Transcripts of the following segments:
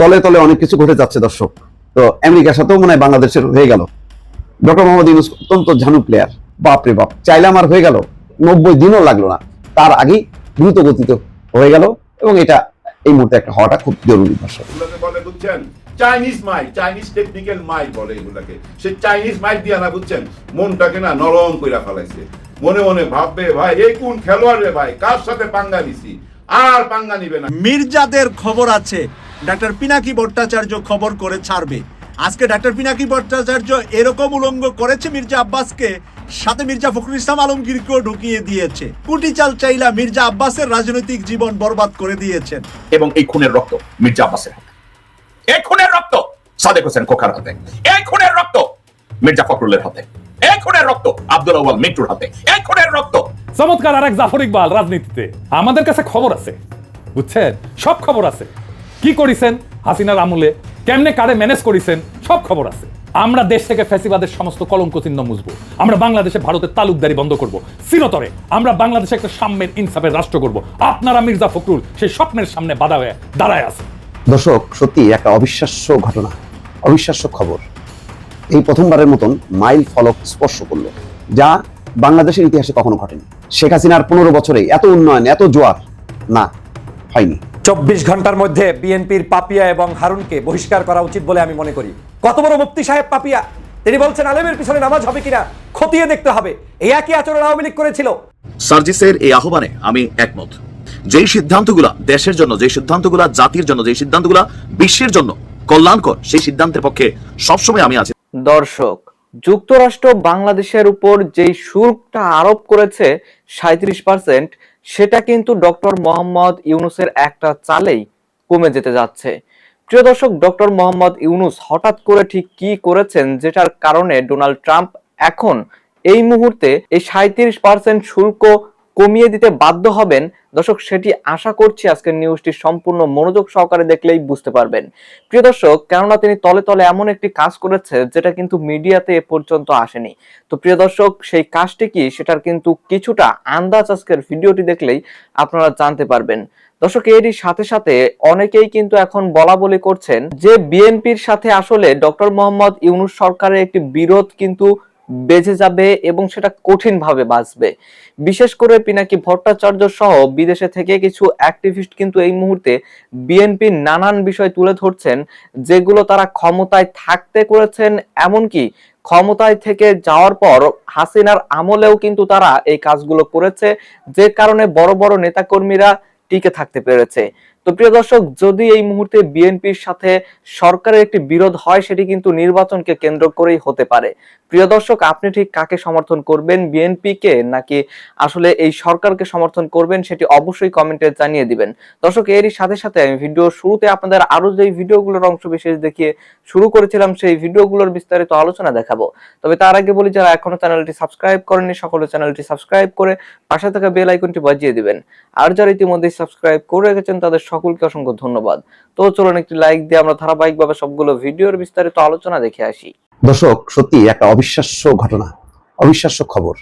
তলে তলে অনেক কিছু ঘটে যাচ্ছে দর্শক। তো আমেরিকার সাথেও মনে হয় বাংলাদেশের হয়ে গেল। ডক্টর মোহাম্মদ ইউনুস অত্যন্ত ঝানু প্লেয়ার বাপ রে বাপ চাইলাম আর হয়ে গেল। নব্বই দিনও লাগল না। তার আগেই দ্রুত গতিতে হয়ে গেল এবং এটা এই মুহূর্তে একটা হওয়াটা খুব জরুরি দর্শক। বলে বুঝছেন? Chinese mile Chinese technical mile বলে এগুলাকে। সে চাইনিজ মাইল দিয়া না বুঝছেন? মনটাকে না নরম কইরা ফেলাইছে। মনে মনে ভাববে ভাই এই কোন খেলোয়াড় রে ভাই? কার সাথে পাঙ্গা নিছি? আর পাঙ্গা নিবে না? মির্জাদের খবর আছে। ডাক্তার পিনাকি ভট্টাচার্য খবর করে ছাড়বে। আজকে ডাক্তার পিনাকি ভট্টাচার্য এরকম উলঙ্গ করেছে মির্জা আব্বাসকে সাথে মির্জা ফখরুল ইসলাম আলমগীরকেও ঢুকিয়ে দিয়েছে। কুটি চাল চাইলা মির্জা আব্বাসের রাজনৈতিক জীবন বরবাদ করে দিয়েছেন। এবং এই খুনের রক্ত মির্জা আব্বাসের এই খুনের রক্ত সাদেক হোসেন খোকার হাতে। এই খুনের রক্ত মির্জা ফখরুলের হাতে। এই খুনের রক্ত আব্দুল আউয়াল মিন্টুর হাতে। এই খুনের রক্ত চমৎকার আর এক জাফর ইকবাল রাজনীতিতে। আমাদের কাছে খবর আছে। বুঝছেন? সব খবর আছে। কি করিছেন? হাসিনার আমলে কেমনে কারে ম্যানেজ করিছেন? সব খবর আছে। আমরা দেশ থেকে ফ্যাসিবাদের সমস্ত কলঙ্ক চিহ্ন মুছবো। আমরা বাংলাদেশে ভারতের তালুকদারি বন্ধ করব। চিরতরে আমরা বাংলাদেশে একটা সাম্যের ইনসাফের রাষ্ট্র করব। আপনারা মির্জা ফখরুল সেই স্বপ্নের সামনে বাধা হয়ে দাঁড়ায় আছে দর্শক, সত্যি একটা অবিশ্বাস্য ঘটনা, অবিশ্বাস্য খবর। এই প্রথমবারের মতন মাইল ফলক স্পর্শ করল, যা বাংলাদেশের ইতিহাসে কখনো ঘটেনি। শেখ হাসিনার পনেরো বছরে এত উন্নয়ন, এত জোয়ার না, হয়নি। চব্বিশ ঘণ্টার মধ্যে বিএনপির পাপিয়া এবং হারুনকে বহিষ্কার করা উচিত বলে আমি মনে করি। কত বড় মুফতি সাহেব পাপিয়া? তিনি বলছেন আলেমের পিছনে নামাজ হবে কিনা? খতিয়ে দেখতে হবে। এই একই আচরণ আওয়ামী লীগ করেছিল। সার্জিসের এই আহ্বানে আমি একমত। যেই সিদ্ধান্তগুলা দেশের জন্য যে সিদ্ধান্তগুলা জাতির জন্য যে সিদ্ধান্তগুলা বিশ্বের জন্য কল্যাণকর সেই সিদ্ধান্তের পক্ষে সবসময় আমি আছি। দর্শক যুক্তরাষ্ট্র বাংলাদেশের উপর যেই শুল্কটা আরোপ করেছে সাঁত্রিশ পার্সেন্ট সেটা কিন্তু ডক্টর মোহাম্মদ ইউনুসের একটা চালেই কমে যেতে যাচ্ছে। প্রিয় দর্শক, ডক্টর মোহাম্মদ ইউনুস হঠাৎ করে ঠিক কি করেছেন যেটার কারণে ডোনাল্ড ট্রাম্প এখন এই মুহূর্তে এই সাঁত্রিশ পার্সেন্ট শুল্ক কমিয়ে দিতে বাধ্য হবেন। দর্শক, সেটি আশা করছি আজকের নিউজটি সম্পূর্ণ মনোযোগ সহকারে দেখলেই বুঝতে পারবেন। প্রিয় দর্শক, কেননা তিনি তলে তলে এমন একটি কাজ করেছে যেটা কিন্তু মিডিয়াতে এ পর্যন্ত আসেনি। তো প্রিয় দর্শক, সেই কাজটি কি সেটার কিন্তু কিছুটা আন্দাজ আজকের ভিডিওটি দেখলেই আপনারা জানতে পারবেন। দর্শক এরই সাথে সাথে অনেকেই কিন্তু এখন বলা বলি করছেন যে বিএনপির সাথে আসলে ডক্টর মোহাম্মদ ইউনুস সরকারের একটি বিরোধ কিন্তু বেঁচে যাবে এবং সেটা কঠিন ভাবে বাঁচবে। বিশেষ করে পিনাকি ভট্টাচার্য সহ বিদেশে থেকে কিছু অ্যাক্টিভিস্ট কিন্তু এই মুহূর্তে বিএনপির নানান বিষয় তুলে ধরছেন, যেগুলো তারা ক্ষমতায় থাকতে করেছেন, এমনকি ক্ষমতায় থেকে যাওয়ার পর হাসিনার আমলেও কিন্তু তারা এই কাজগুলো করেছে, যে কারণে বড় বড় নেতাকর্মীরা টিকে থাকতে পেরেছে। তো প্রিয় দর্শক, যদি এই মুহূর্তে বিএনপির সাথে সরকারের একটি বিরোধ হয়, সেটি কিন্তু নির্বাচনকে কেন্দ্র করেই হতে পারে। প্রিয় দর্শক, আপনি ঠিক কাকে সমর্থন করবেন বিএনপি কে নাকি আসলে এই সরকারকে সমর্থন করবেন, সেটি অবশ্যই কমেন্টে জানিয়ে দিবেন। দর্শক, এরই সাথে সাথে আমি ভিডিও শুরুতে আপনাদের আরও যে ভিডিওগুলোর অংশ বিশেষ দেখিয়ে শুরু করেছিলাম, সেই ভিডিওগুলোর বিস্তারিত আলোচনা দেখাবো। তবে তার আগে বলি, যারা এখনও চ্যানেলটি সাবস্ক্রাইব করেননি, সকলে চ্যানেলটি সাবস্ক্রাইব করে পাশে থাকা বেল আইকনটি বাজিয়ে দিবেন। আর যারা ইতিমধ্যে সাবস্ক্রাইব করে রেখেছেন, তাদের সকলকে অসংখ্য ধন্যবাদ। তো চলুন একটি লাইক দিয়ে আমরা ধারাবাহিকভাবে সবগুলো ভিডিওর বিস্তারিত আলোচনা দেখে আসি। দর্শক, সত্যি একটা অবিশ্বাস্য ঘটনা, অবিশ্বাস্য খবর।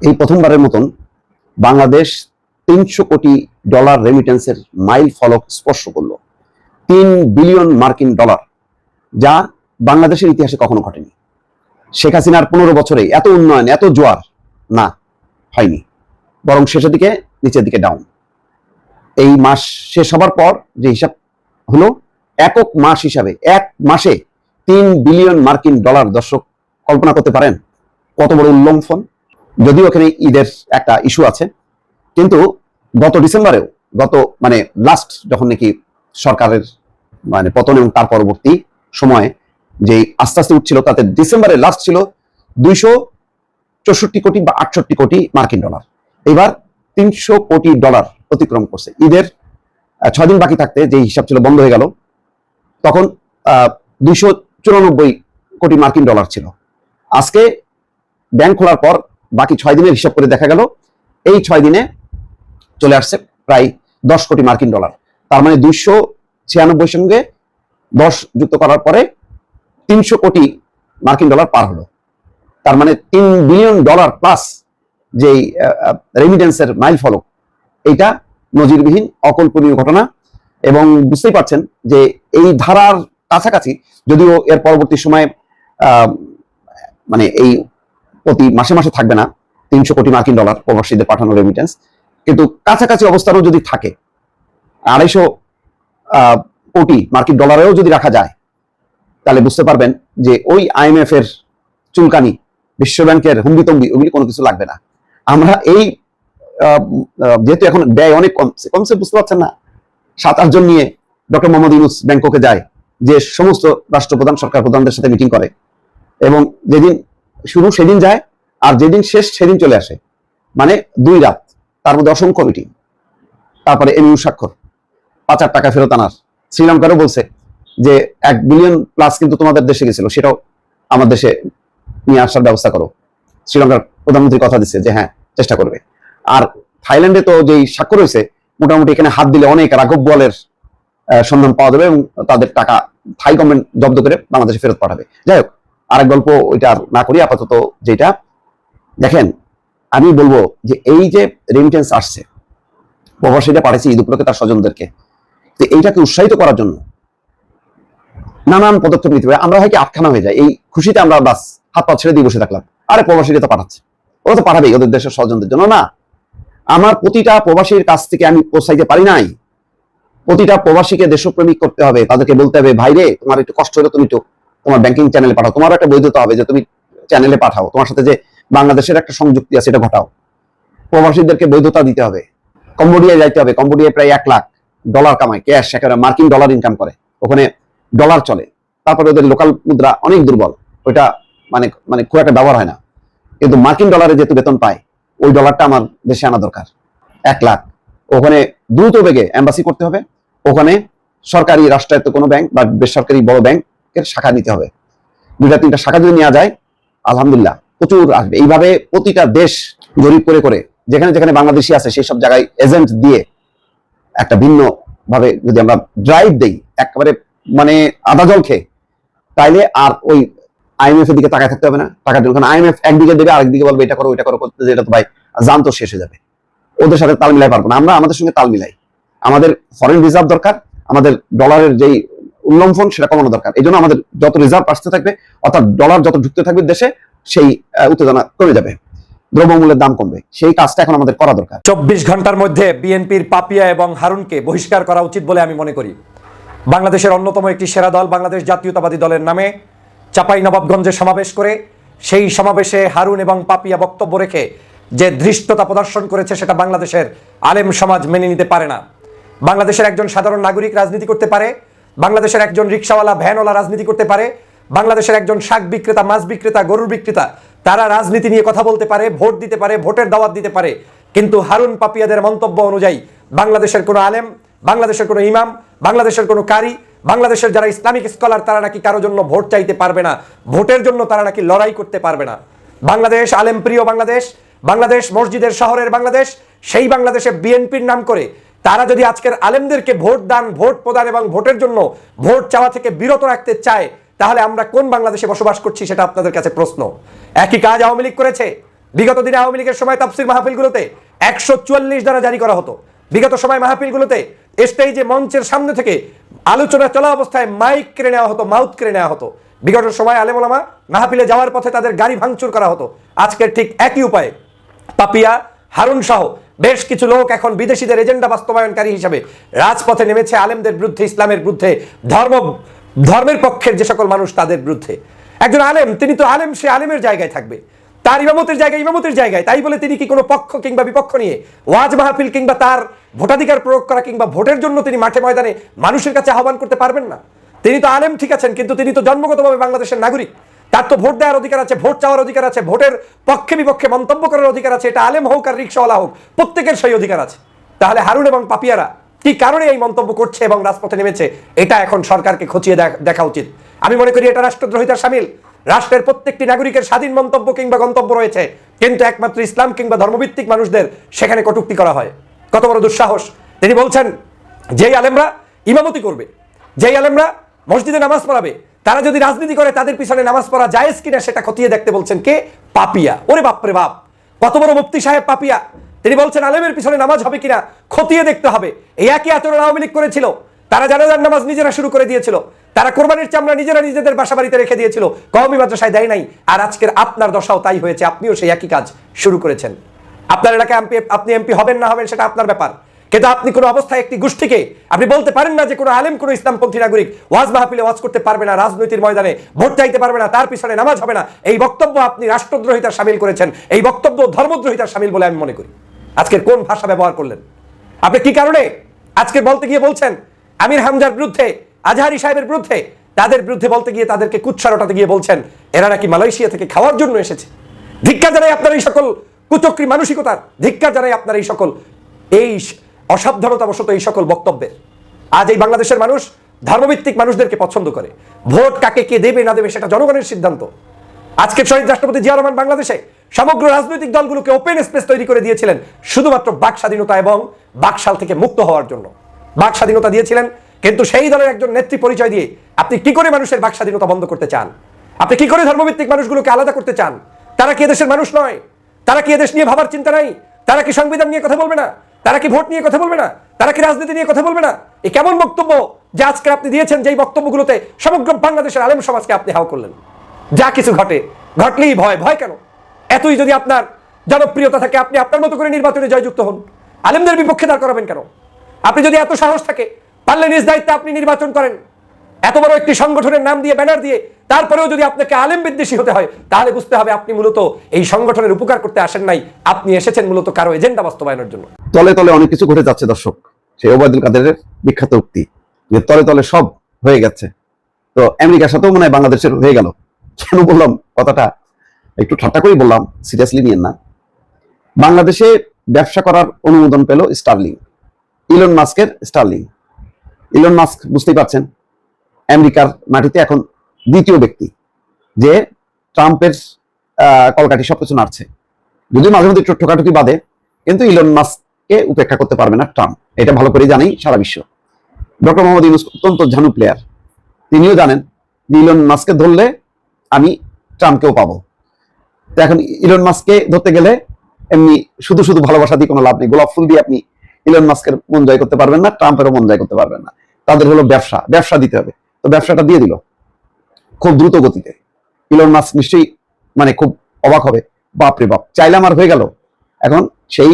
এই প্রথমবারের মতন বাংলাদেশ তিনশো কোটি ডলার রেমিটেন্সের মাইল ফলক স্পর্শ করল। তিন বিলিয়ন মার্কিন ডলার, যা বাংলাদেশের ইতিহাসে কখনো ঘটেনি। শেখ হাসিনার পনেরো বছরে এত উন্নয়ন, এত জোয়ার না, হয়নি। বরং শেষের দিকে নিচের দিকে ডাউন এই মাস শেষ হবার পর যে হিসাব হলো, একক মাস হিসাবে, এক মাসে তিন বিলিয়ন মার্কিন ডলার দর্শক কল্পনা করতে পারেন, কত বড় উল্লঙ্ঘন যদিও এখানে ঈদের একটা ইস্যু আছে, কিন্তু গত ডিসেম্বরেও, গত মানে লাস্ট যখন নাকি সরকারের মানে পতন এবং তার পরবর্তী সময়ে যে আস্তে আস্তে উঠছিল, তাতে ডিসেম্বরে লাস্ট ছিল দুইশো চৌষট্টি কোটি বা আটষট্টি কোটি মার্কিন ডলার। এবার তিনশো কোটি ডলার অতিক্রম করছে। ঈদের ছয় দিন বাকি থাকতে যে হিসাব ছিল বন্ধ হয়ে গেল, তখন দুইশো চুরানব্বই কোটি মার্কিন ডলার ছিল। আজকে ব্যাংক খোলার পর বাকি ছয় দিনের হিসাব করে দেখা গেল, এই ছয় দিনে চলে আসছে প্রায় দশ কোটি মার্কিন ডলার। তার মানে দুইশো ছিয়ানব্বই সঙ্গে দশ যুক্ত করার পরে তিনশো কোটি মার্কিন ডলার পার হলো। তার মানে তিন বিলিয়ন ডলার প্লাস যেই রেমিটেন্সের মাইল ফলক এইটা নজিরবিহীন, অকল্পনীয় ঘটনা। এবং বুঝতেই পারছেন যে এই ধারার কাছাকাছি যদিও এর পরবর্তী সময়ে মানে এই প্রতি মাসে মাসে থাকবে না, তিনশো কোটি মার্কিন ডলার প্রবাসীদের পাঠানো রেমিটেন্স কিন্তু কাছাকাছি অবস্থানও যদি থাকে, আড়াইশো কোটি মার্কিন ডলারেও যদি রাখা যায়, তাহলে বুঝতে পারবেন যে ওই আইএমএফ এর চুলকানি বিশ্বব্যাংকের হুম্বিতম্বি ওগুলি কোনো কিছু লাগবে না। আমরা এই যেহেতু এখন ব্যয় অনেক কমছে কমছে বুঝতে পারছেন না। সাত, আটজন নিয়ে ডক্টর মোহাম্মদ ইউনুস ব্যাংককে যায়, যে সমস্ত রাষ্ট্রপ্রধান সরকার প্রধানদের সাথে মিটিং করে। এবং যেদিন শুরু সেদিন যায়, আর যেদিন শেষ সেদিন চলে আসে। মানে দুই রাত, তার মধ্যে অসংখ্য মিটিং তারপরে এমইউ স্বাক্ষর, পাঁচ হাজার টাকা ফেরত আনার। শ্রীলঙ্কারও বলছে যে এক বিলিয়ন প্লাস কিন্তু তোমাদের দেশে গেছিল, সেটাও আমার দেশে নিয়ে আসার ব্যবস্থা করো। শ্রীলঙ্কার প্রধানমন্ত্রী কথা দিচ্ছে যে হ্যাঁ চেষ্টা করবে। আর থাইল্যান্ডে তো যেই স্বাক্ষর হয়েছে, মোটামুটি এখানে হাত দিলে অনেক রাঘব বলের সন্ধান পাওয়া যাবে এবং তাদের টাকা থাই গভর্নমেন্ট জব্দ করে বাংলাদেশে ফেরত পাঠাবে। যাই হোক, আরেক গল্প ওইটা আর না করি, আপাতত যেটা। দেখেন, আমি বলব যে এই যে রেমিটেন্স আসছে প্রবাসীরা পাঠাচ্ছে ঈদ উপলক্ষে তার স্বজনদেরকে। তো এইটাকে উৎসাহিত করার জন্য নানান পদক্ষেপ নিতে হবে আমরা হয় কি আটখানা হয়ে যায় এই খুশিতে আমরা বাস হাত পা ছেড়ে দিয়ে বসে থাকলাম। আরে প্রবাসীরা তো পাঠাচ্ছে। ওরা তো পাঠাবেই, ওদের দেশের স্বজনদের জন্য না। আমার প্রতিটা প্রবাসীর কাছ থেকে আমি পৌঁছাইতে পারি নাই। প্রতিটা প্রবাসীকে দেশপ্রেমিক করতে হবে, তাদেরকে বলতে হবে, ভাইরে, তোমার একটু কষ্ট হলে তুমি তোমার ব্যাংকিং চ্যানেলে পাঠাও। তোমার একটা বৈধতা হবে যে তুমি চ্যানেলে পাঠাও। তোমার সাথে যে বাংলাদেশের একটা সংযুক্তি আছে, এটা ঘটাও। প্রবাসীদেরকে বৈধতা দিতে হবে। কম্বোডিয়ায় যাইতে হবে। কম্বোডিয়ায় প্রায় এক লাখ ডলার কামায় ক্যাশ একেবারে মার্কিন ডলার ইনকাম করে। ওখানে ডলার চলে। তারপরে ওদের লোকাল মুদ্রা অনেক দুর্বল। ওইটা মানে মানে খুব একটা ব্যবহার হয় না। কিন্তু মার্কিন ডলারে যেহেতু বেতন পায় ওই ডলারটা আমার দেশে আনা দরকার। এক লাখ। ওখানে দ্রুত বেগে এম্বাসি করতে হবে। ওখানে সরকারি রাষ্ট্রায়ত্ত কোনো ব্যাংক বা বেসরকারি বড় ব্যাংকের শাখা নিতে হবে। দুইটা তিনটা শাখা যদি নেওয়া যায়, আলহামদুলিল্লাহ প্রচুর আসবে। এইভাবে প্রতিটা দেশ জরিপ করে করে, যেখানে যেখানে বাংলাদেশি আছে সেই সব জায়গায় এজেন্ট দিয়ে একটা ভিন্ন ভাবে যদি আমরা ড্রাইভ দেই, একেবারে মানে আদা জল খেয়ে, তাইলে আর ওই আইএমএফ এর দিকে তাকায় থাকতে হবে না টাকার জন্য কারণ আইএমএফ একদিকে দেবে আরেকদিকে বলবে, এটা করো, ওইটা করো, করতে যেটা তো ভাই জান তো শেষ হয়ে যাবে। ওদের সাথে তাল মিলাই পারব না। আমরা আমাদের সঙ্গে তাল মিলাই। আমাদের ফরেন রিজার্ভ দরকার, আমাদের ডলারের যেই উল্লম্ফন, সেটা কমানো দরকার। এই জন্য আমাদের যত রিজার্ভ আসতে থাকবে, অর্থাৎ ডলার যত ঢুকতে থাকবে দেশে, সেই উত্তেজনা কমে যাবে। দ্রব্যমূল্যের দাম কমবে। সেই কাজটা এখন আমাদের করা দরকার। চব্বিশ ঘণ্টার মধ্যে বিএনপির পাপিয়া এবং হারুনকে বহিষ্কার করা উচিত বলে আমি মনে করি। বাংলাদেশের অন্যতম একটি সেরা দল বাংলাদেশ জাতীয়তাবাদী দলের নামে চাপাই নবাবগঞ্জে সমাবেশ করে সেই সমাবেশে হারুন এবং পাপিয়া বক্তব্য রেখে যে ধৃষ্টতা প্রদর্শন করেছে সেটা বাংলাদেশের আলেম সমাজ মেনে নিতে পারে না। বাংলাদেশের একজন সাধারণ নাগরিক রাজনীতি করতে পারে, বাংলাদেশের একজন রিক্সাওয়ালা, ভ্যানওয়ালা রাজনীতি করতে পারে, বাংলাদেশের একজন শাক বিক্রেতা, মাছ বিক্রেতা, গরুর বিক্রেতা, তারা রাজনীতি নিয়ে কথা বলতে পারে, ভোট দিতে পারে, ভোটের দাওয়াত দিতে পারে। কিন্তু হারুন পাপিয়াদের মন্তব্য অনুযায়ী বাংলাদেশের কোনো আলেম, বাংলাদেশের কোনো ইমাম, বাংলাদেশের কোনো কারি বাংলাদেশের যারা ইসলামিক স্কলার, তারা নাকি কারোর জন্য ভোট চাইতে পারবে না, ভোটের জন্য তারা নাকি লড়াই করতে পারবে না। বাংলাদেশ, আলেম প্রিয় বাংলাদেশ বাংলাদেশ মসজিদের শহরের বাংলাদেশ, সেই বাংলাদেশে বিএনপির নাম করে তারা যদি আজকের আলেমদেরকে ভোট দান, ভোট প্রদান এবং ভোটের জন্য ভোট চাওয়া থেকে বিরত রাখতে চায়, তাহলে আমরা কোন বাংলাদেশে বসবাস করছি সেটা আপনাদের কাছে প্রশ্ন। একই কাজ আওয়ামী লীগ করেছে। বিগত দিনে আওয়ামী লীগের সময় তাফসির মাহফিলগুলোতে একশো চুয়াল্লিশ দ্বারা জারি করা হতো। বিগত সময় মাহফিলগুলোতে স্টেজে মঞ্চের সামনে থেকে আলোচনা চলা অবস্থায় মাইক কেড়ে নেওয়া হতো, মাউথ কেড়ে নেওয়া হতো। বিগত সময় আলেমোলামা মাহফিলে যাওয়ার পথে তাদের গাড়ি ভাঙচুর করা হতো। আজকের ঠিক একই উপায়ে পাপিয়া, হারুন সহ বেশ কিছু লোক এখন বিদেশিদের এজেন্ডা বাস্তবায়নকারী হিসাবে রাজপথে নেমেছে আলেমদের বিরুদ্ধে, ইসলামের বিরুদ্ধে, ধর্ম, ধর্মের পক্ষের যে সকল মানুষ তাদের বিরুদ্ধে। একজন আলেম, তিনি তো আলেম, সে আলেমের জায়গায় থাকবে। তার ইমামতের জায়গায় ইমামতের জায়গায়। তাই বলে তিনি কি কোনো পক্ষ কিংবা বিপক্ষ নিয়ে ওয়াজ মাহফিল কিংবা তার ভোটাধিকার প্রয়োগ করা কিংবা ভোটের জন্য তিনি মাঠে ময়দানে মানুষের কাছে আহ্বান করতে পারবেন না? তিনি তো আলেম ঠিক আছেন, কিন্তু তিনি তো জন্মগতভাবে বাংলাদেশের নাগরিক। তার তো ভোট দেওয়ার অধিকার আছে, ভোট চাওয়ার অধিকার আছে, ভোটের পক্ষে বিপক্ষে মন্তব্য করার অধিকার আছে, এটা আলেম হোক আর রিক্সাওয়ালা হোক, প্রত্যেকের সেই অধিকার আছে। তাহলে হারুন এবং পাপিয়ারা কি কারণে এই মন্তব্য করছে এবং রাজপথে নেমেছে? এটা এখন সরকারকে খতিয়ে দেখা উচিত। আমি মনে করি এটা রাষ্ট্রদ্রোহিতার সামিল। রাষ্ট্রের প্রত্যেকটি নাগরিকের স্বাধীন মন্তব্য কিংবা গন্তব্য রয়েছে। কিন্তু একমাত্র ইসলাম কিংবা ধর্মভিত্তিক মানুষদের সেখানে কটূক্তি করা হয়। কত বড় দুঃসাহস। তিনি বলছেন, যেই আলেমরা ইমামতি করবে, যেই আলেমরা মসজিদে নামাজ পড়াবে, তারা যদি রাজনীতি করে, তাদের পিছনে নামাজ পড়া জায়েজ কিনা সেটা খতিয়ে দেখতে বলছেন কে? পাপিয়া। ওরে বাপরে বাপ! কত বড় মুফতি সাহেব পাপিয়া। তিনি বলছেন, আলেমের পিছনে নামাজ হবে কিনা খতিয়ে দেখতে হবে। এই একই আচরণ আওয়ামী লীগ করেছিল। তারা জানাজার নামাজ নিজেরা শুরু করে দিয়েছিল। তারা কোরবানির চামড়া নিজেরা নিজেদের বাসা বাড়িতে রেখে দিয়েছিল। কওমি মাদ্রাসায় দেয় নাই। আর আজকের আপনার দশাও তাই হয়েছে। আপনিও সেই একই কাজ শুরু করেছেন। আপনার এলাকায় এমপি, আপনি এমপি হবেন না হবেন সেটা আপনার ব্যাপার। কিন্তু আপনি কোনো অবস্থায় একটি গোষ্ঠীকে, আপনি বলতে পারেন না যে কোনো আলেম, কোনো ইসলামপন্থী নাগরিক ওয়াজ মাহফিলে ওয়াজ করতে পারবে না রাজনৈতিক ময়দানে ভোট চাইতে পারবে না, তার পিছনে নামাজ হবে না। এই বক্তব্য আপনি রাষ্ট্রদ্রোহিতার সামিল করেছেন। এই বক্তব্য ধর্মদ্রোহিতার সামিল বলে আমি মনে করি। আজকের কোন ভাষা ব্যবহার করলেন? আপনি কি কারণে? আজকে বলতে গিয়ে বলছেন আমির হামজার বিরুদ্ধে, আজহারি সাহেবের বিরুদ্ধে, তাদের বিরুদ্ধে বলতে গিয়ে তাদেরকে কুচ্ছারটাতে গিয়ে বলছেন এরা নাকি মালয়েশিয়া থেকে খাওয়ার জন্য এসেছে? ধিক্কার জানাই আপনার এই সকল কুচক্রী মানসিকতার, ধিক্কার জানাই আপনার এই সকল, এই অসাবধানতাবশত এই সকল বক্তব্যের। আজ এই বাংলাদেশের মানুষ ধর্মভিত্তিক মানুষদেরকে পছন্দ করে। ভোট কাকে কে দেবে, না দেবে, সেটা জনগণের সিদ্ধান্ত। আজকে শহীদ রাষ্ট্রপতি জিয়া রহমান বাংলাদেশে সমগ্র রাজনৈতিক দলগুলোকে ওপেন স্পেস তৈরি করে দিয়েছিলেন, শুধুমাত্র বাক স্বাধীনতা এবং বাকশাল থেকে মুক্ত হওয়ার জন্য। বাক স্বাধীনতা দিয়েছিলেন, কিন্তু সেই দলের একজন নেত্রী পরিচয় দিয়ে আপনি কি করে মানুষের বাক স্বাধীনতা বন্ধ করতে চান? আপনি কি করে ধর্মভিত্তিক মানুষগুলোকে আলাদা করতে চান? তারা কি এদেশের মানুষ নয়? তারা কি এদেশ নিয়ে ভাবার চিন্তা নাই? তারা কি সংবিধান নিয়ে কথা বলবে না? তারা কি ভোট নিয়ে কথা বলবে না? তারা কি রাজনীতি নিয়ে কথা বলবে না? এই কেমন বক্তব্য যে আজকে আপনি দিয়েছেন যেই বক্তব্যগুলোতে সমগ্র বাংলাদেশের আলেম সমাজকে আপনি হাও করলেন? যা কিছু ঘটে, ঘটলেই ভয় ভয় কেন? এতই যদি আপনার জনপ্রিয়তা থাকে, আপনি আপনার মতো করে নির্বাচনে জয়যুক্ত হন। আলেমদের বিপক্ষে দাঁড় করাবেন কেন? আপনি যদি এত সাহস থাকে, পারলে নিজ দায়িত্বে আপনি নির্বাচন করেন। এত বড় একটি সংগঠনের নাম দিয়ে ব্যানার দিয়ে তারপরেও যদি আপনাকে আলেম বিদ্বেষী হতে হয়, তাহলে বুঝতে হবে আপনি মূলত এই সংগঠনের উপকার করতে আসেন নাই। আপনি এসেছেন মূলত কারও এজেন্ডা বাস্তবায়নের জন্য। তলে তলে অনেক কিছু ঘটে যাচ্ছে, দর্শক। সেই ওবায়দুল কাদেরের বিখ্যাত উক্তি যে তলে তলে সব হয়ে গেছে। তো আমেরিকার সাথেও মনে হয় বাংলাদেশের হয়ে গেল। কেন বললাম? কথাটা একটু ঠাট্টা করেই বললাম, সিরিয়াসলি নিয়েন না। বাংলাদেশে ব্যবসা করার অনুমোদন পেল স্টারলিং ইলন মাস্কের স্টার্লিং ইলন মাস্ক বুঝতেই পারছেন আমেরিকার মাটিতে এখন দ্বিতীয় ব্যক্তি যে ট্রাম্পের আহ, কলকাঠি সবকিছু নাড়ছে। যদিও মাঝে মধ্যে ঠোকাঠুকি বাদে কিন্তু ইলন মাস্ককে উপেক্ষা করতে পারবে না ট্রাম্প। এটা ভালো করে জানেই সারা বিশ্ব। ডক্টর মোহাম্মদ ইউনুস অত্যন্ত ঝানু প্লেয়ার তিনিও জানেন যে ইলন মাস্ককে ধরলে আমি ট্রাম্পকেও পাবো। তো এখন ইলন মাস্ককে ধরতে গেলে এমনি শুধু শুধু ভালোবাসা দিয়ে কোনো লাভ নেই। গোলাপ ফুল দিয়ে আপনি ইলন মাস্কের মন জয় করতে পারবেন না ট্রাম্পেরও মন জয় করতে পারবেন না। তাদের হলো ব্যবসা ব্যবসা দিতে হবে। তো ব্যবসাটা দিয়ে দিল, খুব দ্রুত গতিতে। ইলন মাস্ক নিশ্চয়ই মানে খুব অবাক হবে। বাপরে বাপ চাইলাম আর হয়ে গেল। এখন সেই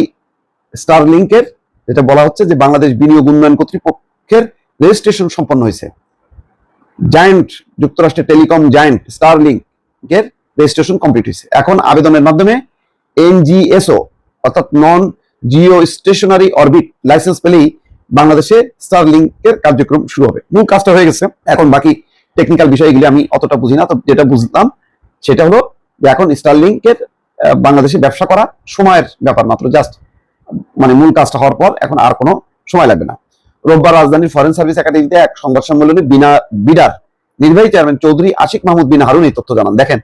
স্টার লিঙ্কের যেটা বলা হচ্ছে যে বাংলাদেশ বিনিয়োগ উন্নয়ন কর্তৃপক্ষের রেজিস্ট্রেশন সম্পন্ন হয়েছে। জায়ান্ট যুক্তরাষ্ট্রের টেলিকম জায়ান্ট স্টার লিঙ্কের রেজিস্ট্রেশন কমপ্লিট হয়েছে। এখন আবেদনের মাধ্যমে এনজিএসও অর্থাৎ non geostationary orbit licence পেলেই বাংলাদেশে স্টার এর কার্যক্রম শুরু হবে। মূল কাজটা হয়ে গেছে। এখন বাকি টেকনিক্যাল বিষয়গুলি আমি অতটা বুঝি না, তো যেটা বুঝলাম সেটা হলো যে এখন স্টারলিংকের বাংলাদেশে ব্যবসা করা সময়ের ব্যাপার মাত্র। জাস্ট মানে মূল কাজটা হওয়ার পর এখন আর কোনো সময় লাগবে না। রোববার রাজধানীর ফরেন সার্ভিস একাডেমিতে এক সংবাদ সম্মেলনে বিনা, বিডার নির্বাহী চেয়ারম্যান চৌধুরী আশিক মাহমুদ বিন হারুন এই তথ্য জানান। দেখেন,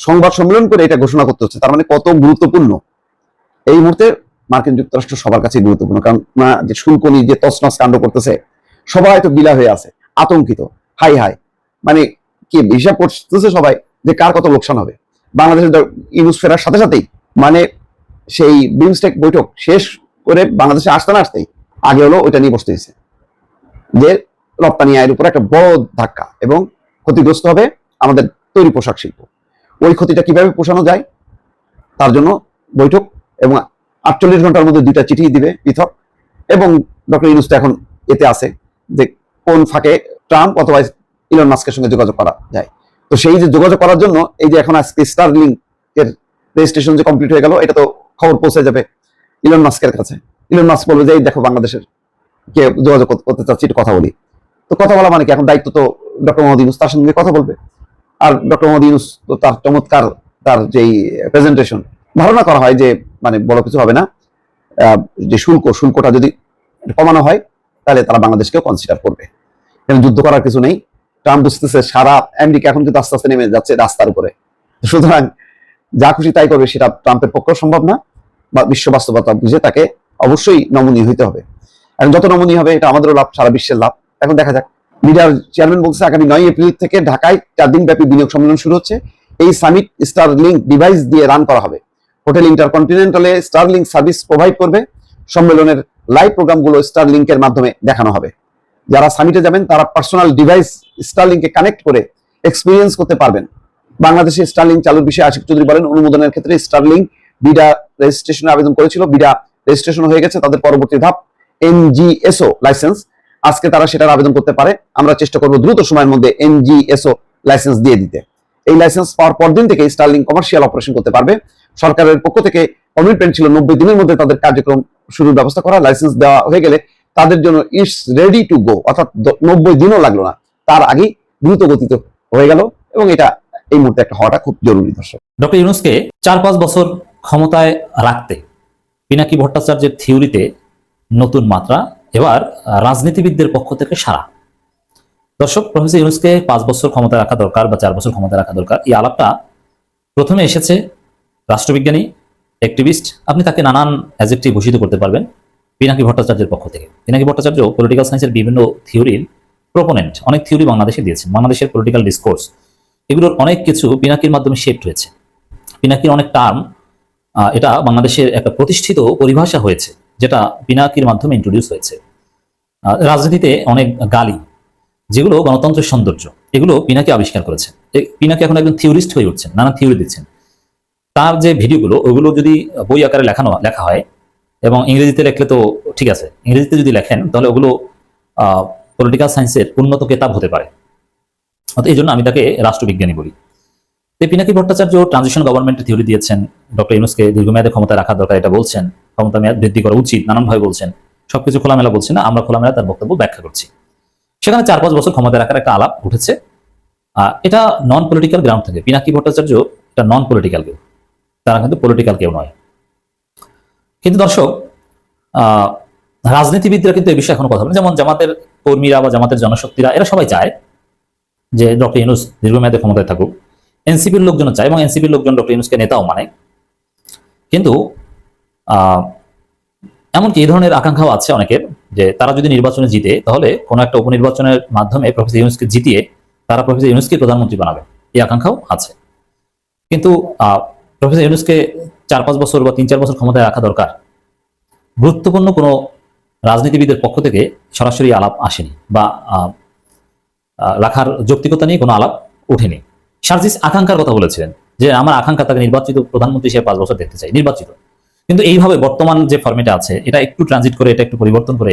সংবাদ সম্মেলন করে এটা ঘোষণা করতে হচ্ছে। তার মানে কত গুরুত্বপূর্ণ। এই মুহূর্তে মার্কিন যুক্তরাষ্ট্র সবার কাছে গুরুত্বপূর্ণ। কারণ যে শুল্ক নিয়ে যে তসনস কাণ্ড করতেছে, সবাই তো বিলা হয়ে আছে, আতঙ্কিত, হাই হাই। মানে কি, হিসাব করতেছে সবাই যে কার কত লোকসান হবে। বাংলাদেশের ইউনুস ফেরার সাথে সাথেই মানে সেই বিমস্টেক বৈঠক শেষ করে বাংলাদেশে আসতে না আসতেই আগে হলো ওইটা নিয়ে বসতে হয়েছে। যে রপ্তানি আয়ের উপর একটা বড় ধাক্কা এবং ক্ষতিগ্রস্ত হবে আমাদের তৈরি পোশাক শিল্প। ওই ক্ষতিটা কীভাবে পোষানো যায়, তার জন্য বৈঠক এবং আটচল্লিশ ঘণ্টার মধ্যে দুইটা চিঠি দিবে পৃথক। এবং ডক্টর ইউনুস এখন এতে আছে যে কোন ফাঁকে ট্রাম্প অথবা ইলন মাস্কের সঙ্গে যোগাযোগ করা যায়। তো সেই যে যোগাযোগ করার জন্য এই যে এখন আজকে স্টারলিং এর রেজিস্ট্রেশন যে কমপ্লিট হয়ে গেল, এটা তো খবর পৌঁছে যাবে ইলন মাস্কের কাছে। ইলন মাস্ক বলবে যে, এই দেখো বাংলাদেশের কে যোগাযোগ করতে- চাচ্ছি, একটু কথা বলি। তো কথা বলা মানে কি? এখন দায়িত্ব তো ডক্টর মোহাম্মদ ইউনুস তার সঙ্গে কথা বলবে। আর ডক্টর মোহাম্মদ ইউনুস তো তার চমৎকার তার যেই প্রেজেন্টেশন ধারণা করা হয় যে মানে বড় কিছু হবে না। যে শুল্ক, শুল্কটা যদি কমানো হয়, তাহলে তারা বাংলাদেশকেও কনসিডার করবে। এখানে যুদ্ধ করার কিছু নেই। ট্রাম্প বুঝতেছে, সারা আমেরিকা এখন কিন্তু আস্তে আস্তে নেমে যাচ্ছে রাস্তার উপরে। সুতরাং যা খুশি তাই করবে, সেটা ট্রাম্পের পক্ষেও সম্ভব না, বা বিশ্ব বাস্তবতা বুঝে তাকে অবশ্যই নমনীয় হইতে হবে। এখন যত নমনীয় হবে, এটা আমাদেরও লাভ, সারা বিশ্বের লাভ। এখন দেখা যাক। মিডিয়ার চেয়ারম্যান বলছে, আগামী নয় এপ্রিল থেকে ঢাকায় চার দিন ব্যাপী বিনিয়োগ সম্মেলন শুরু হচ্ছে। এই সামিট স্টার লিঙ্ক ডিভাইস দিয়ে রান করা হবে। হোটেল ইন্টারকন্টিনেন্টালে স্টারলিংক সার্ভিস প্রোভাইড করবে। সম্মেলনের লাইভ প্রোগ্রামগুলো স্টারলিংকের মাধ্যমে দেখানো হবে। যারা সামিটে যাবেন, তারা পার্সোনাল ডিভাইস স্টারলিংকে কানেক্ট করে এক্সপিরিয়েন্স করতে পারবেন। বাংলাদেশে স্টারলিং চালুর বিষয়ে আশিক চৌধুরী বলেন, অনুমোদনের ক্ষেত্রে স্টারলিং বিডা রেজিস্ট্রেশনের আবেদন করেছিল। বিডা রেজিস্ট্রেশন হয়ে গেছে, তাদের পরবর্তী ধাপ এনজিএসও লাইসেন্স। আজকে তারা সেটার আবেদন করতে পারে। আমরা চেষ্টা করব দ্রুত সময়ের মধ্যে এনজিএসও লাইসেন্স দিয়ে দিতে। এই লাইসেন্স পাওয়ার পর দিন থেকে স্টারলিং কমার্শিয়াল অপারেশন করতে পারবে। সরকারের পক্ষ থেকে কমিটমেন্ট ছিল নব্বই দিনের মধ্যে তাদের কার্যক্রম শুরুর ব্যবস্থা করা লাইসেন্স দেওয়া হয়ে গেলে তাদের জন্য ইটস রেডি টু গো অর্থাৎ নব্বই দিনও লাগল না, তার আগেই দ্রুত গতিতে হয়ে গেল এবং এটা এই মুহূর্তে একটা হওয়াটা খুব জরুরি দর্শক। ডক্টর ইউনুসকে চার পাঁচ বছর ক্ষমতায় রাখতে, পিনাকি ভট্টাচার্যের থিওরিতে নতুন মাত্রা, এবার রাজনীতিবিদদের পক্ষ থেকে সারা দর্শক, প্রফেসর ইউনুসকে পাঁচ বছর ক্ষমতায় রাখা দরকার বা চার বছর ক্ষমতায় রাখা দরকার, এই আলাপটা প্রথমে এসেছে রাষ্ট্রবিজ্ঞানী অ্যাক্টিভিস্ট আপনি তাকে নানান অ্যাজেক্টিভ ঘোষিত করতে পারবেন, পিনাকি ভট্টাচার্যের পক্ষ থেকে। পিনাকি ভট্টাচার্য পলিটিক্যাল সায়েন্সের বিভিন্ন থিওরির প্রোপোনেন্ট অনেক থিওরি বাংলাদেশে দিয়েছেন, বাংলাদেশের পলিটিক্যাল ডিসকোর্স এগুলোর অনেক কিছু পিনাকির মাধ্যমে শেপড হয়েছে। পিনাকির অনেক টার্ম এটা বাংলাদেশের একটা প্রতিষ্ঠিত পরিভাষা হয়েছে, যেটা পিনাকির মাধ্যমে ইন্ট্রোডিউস হয়েছে। রাজনীতিতে অনেক গালি, যেগুলো গণতন্ত্রের সৌন্দর্য, এগুলো পিনাকি আবিষ্কার করেছে। পিনাকি এখন একজন থিওরিস্ট হয়ে উঠছেন, নানা থিওরি দিচ্ছেন। তার যে ভিডিওগুলো, ওগুলো যদি বই আকারে লেখানো, লেখা হয়, এবং ইংরেজিতে লেখলে তো ঠিক আছে, ইংরেজিতে যদি লেখেন, তাহলে ওগুলো পলিটিক্যাল সায়েন্সের উন্নত কেতাব হতে পারে। অর্থাৎ এই জন্য আমি তাকে রাষ্ট্রবিজ্ঞানী বলি। তো পিনাকি ভট্টাচার্য ট্রানজিশন গভর্নমেন্টের থিওরি দিয়েছেন। ডক্টর ইউনুসকে দীর্ঘমেয়াদে ক্ষমতায় রাখা দরকার, এটা বলছেন। ক্ষমতা মেয়াদ বৃদ্ধি করা উচিত, নানানভাবে বলছেন। সবকিছু খোলামেলা বলছেন না, আমরা খোলামেলা তার বক্তব্য ব্যাখ্যা করছি। সেখানে চার পাঁচ বছর ক্ষমতায় রাখার একটা আলাপ উঠেছে এটা নন পলিটিক্যাল গ্রাউন্ড থেকে। পিনাকি ভট্টাচার্য এটা নন পলিটিক্যাল কেউ তারা কিন্তু পলিটিক্যাল কেউ নয়। কিন্তু দর্শক রাজনীতিবিদরা কিন্তু এই বিষয়ে এখনও কথা বলে যেমন জামাতের কর্মীরা বা জামাতের জনশক্তিরা, এরা সবাই চায় যে ডক্টর ইউনুস দীর্ঘমেয়াদে ক্ষমতায় থাকুক। এনসিপির লোকজন চায় এবং এনসিপির লোকজন ডক্টর ইউনুসকে নেতাও মানে। কিন্তু এমনকি এই ধরনের আকাঙ্ক্ষাও আছে অনেকের যে তারা যদি নির্বাচনে জিতে, তাহলে কোনো একটা উপনির্বাচনের মাধ্যমে প্রফেসর ইউনুসকে জিতিয়ে তারা প্রফেসর ইউনুসকে প্রধানমন্ত্রী বানাবে। এই আকাঙ্ক্ষাও আছে। কিন্তু প্রফেসর ইউনুসকে চার, পাঁচ বছর বা তিন, চার বছর ক্ষমতায় রাখা দরকার। গুরুত্বপূর্ণ কোনো রাজনীতিবিদের পক্ষ থেকে সরাসরি আলাপ আসেনি বা রাখার যৌক্তিকতা নিয়ে কোনো আলাপ ওঠেনি। সার্জিস আকাঙ্ক্ষার কথা বলেছিলেন যে আমার আকাঙ্ক্ষা তাকে নির্বাচিত প্রধানমন্ত্রী হিসেবে পাঁচ বছর দেখতে চাই, নির্বাচিত। কিন্তু এইভাবে বর্তমান যে ফর্মেটে আছে, এটা একটু ট্রানজিট করে, এটা একটু পরিবর্তন করে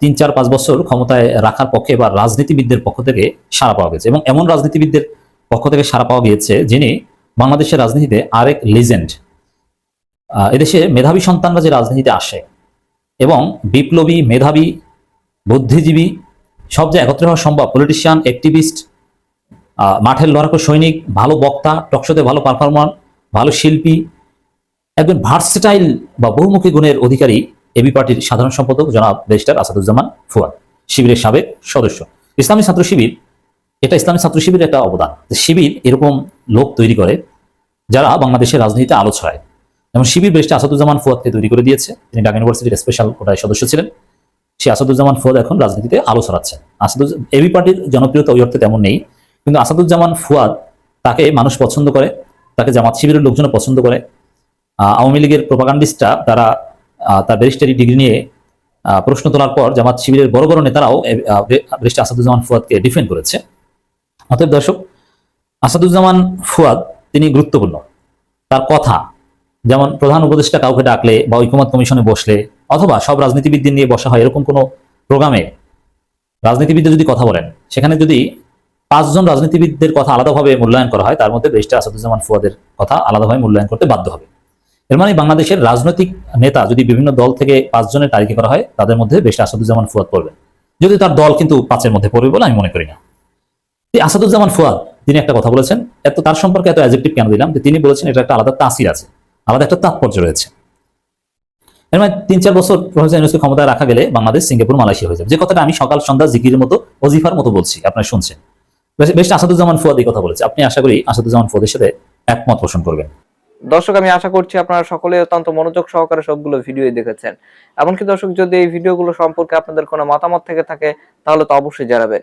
তিন, চার, পাঁচ বছর ক্ষমতায় রাখার পক্ষে বা রাজনীতিবিদদের পক্ষ থেকে সাড়া পাওয়া গেছে এবং এমন রাজনীতিবিদদের পক্ষ থেকে সাড়া পাওয়া গিয়েছে যিনি বাংলাদেশের রাজনীতিতে আরেক লিজেন্ড এদেশে মেধাবী সন্তানরা যে রাজনীতিতে আসে এবং বিপ্লবী, মেধাবী, বুদ্ধিজীবী, সব যে একত্রে হওয়া সম্ভব পলিটিশিয়ান অ্যাক্টিভিস্ট মাঠের লড়াকু সৈনিক, ভালো বক্তা, টকশোতে ভালো পারফরমার ভালো শিল্পী, একজন ভার্সেটাইল বা বহুমুখী গুণের অধিকারী এবি পার্টির সাধারণ সম্পাদক জনাব ব্যারিস্টার আসাদুজ্জামান ফুয়াদ, শিবিরের সাবেক সদস্য। ইসলামী ছাত্র শিবির এটা ইসলামী ছাত্র শিবিরের একটা অবদান। শিবির এরকম লোক তৈরি করে যারা বাংলাদেশের রাজনীতিতে আলো ছড়ায়। যেমন শিবির ব্যারিস্টার আসাদুজ্জামান ফুয়াদকে তৈরি করে দিয়েছে। তিনি ঢাকা ইউনিভার্সিটির স্পেশাল কোটায় সদস্য ছিলেন। সে আসাদুজ্জামান ফুয়াদ এখন রাজনীতিতে আলো ছড়াচ্ছেন। আসাদুজ এবি পার্টির জনপ্রিয়তা ওই অর্থে তেমন নেই। কিন্তু আসাদুজ্জামান ফুয়াদ তাকে মানুষ পছন্দ করে, তাকে জামাত শিবিরের লোকজন পছন্দ করে। আওয়ামী লীগের প্রোপাগান্ডিস্টরা তারা তার ব্যারিস্টারি ডিগ্রি নিয়ে প্রশ্ন তোলার পর জামাত শিবিরের বড় বড় নেতারাও ব্যারিস্টার আসাদুজ্জামান ফুয়াদকে ডিফেন্ড করেছে। অতএব দর্শক, আসাদুজ্জামান ফুয়াদ, তিনি গুরুত্বপূর্ণ। তার কথা, যেমন প্রধান উপদেষ্টা কাউকে ডাকলে বা ঐকমত কমিশনে বসলে, অথবা সব রাজনীতিবিদদের নিয়ে বসা হয় এরকম কোনো প্রোগ্রামে, রাজনীতিবিদদের যদি কথা বলেন, সেখানে যদি পাঁচজন রাজনীতিবিদদের কথা আলাদাভাবে মূল্যায়ন করা হয়, তার মধ্যে ব্যারিস্টার আসাদুজ্জামান ফুয়াদের কথা আলাদাভাবে মূল্যায়ন করতে বাধ্য হবে। এর মানে বাংলাদেশের রাজনৈতিক নেতা যদি বিভিন্ন দল থেকে পাঁচজনের তালিকা করা হয়, তাদের মধ্যে ব্যারিস্টার আসাদুজ্জামান ফুয়াদ পড়বেন যদি তার দল কিন্তু পাঁচের মধ্যে পড়বে বলে আমি মনে করি না। আসাদুজ্জামান ফুয়াদ, তিনি একটা কথা বলেছেন, এত তার সম্পর্কে এত অ্যাজেক্টিভ কেন দিলাম যে তিনি বলেছেন এটা একটা আলাদা তাসির আছে, আলাদা একটা তাৎপর্য রয়েছে। এর মানে তিন চার বছর প্রফেসর ইউনুসকে ক্ষমতায় রাখা গেলে বাংলাদেশ সিঙ্গাপুর, মালয়েশিয়া হয়ে যাবে। যে কথাটা আমি সকাল সন্ধ্যা জিকিরের মতো ওজিফার মতো বলছি, আপনারা শুনছেন। বেশ বেশ আসাদুজ্জামান ফুয়াদ এই কথা বলেছে। আপনি আশা করি আসাদুজ্জামান ফুয়াদের সাথে একমত পোষণ করবেন। দর্শক, আমি আশা করছি আপনারা সকলে অত্যন্ত মনোযোগ সহকারে সবগুলো ভিডিও দেখেছেন। এমনকি দর্শক, যদি এই ভিডিওগুলো সম্পর্কে আপনাদের কোনো মতামত থেকে থাকে, তাহলে তো অবশ্যই জানাবেন।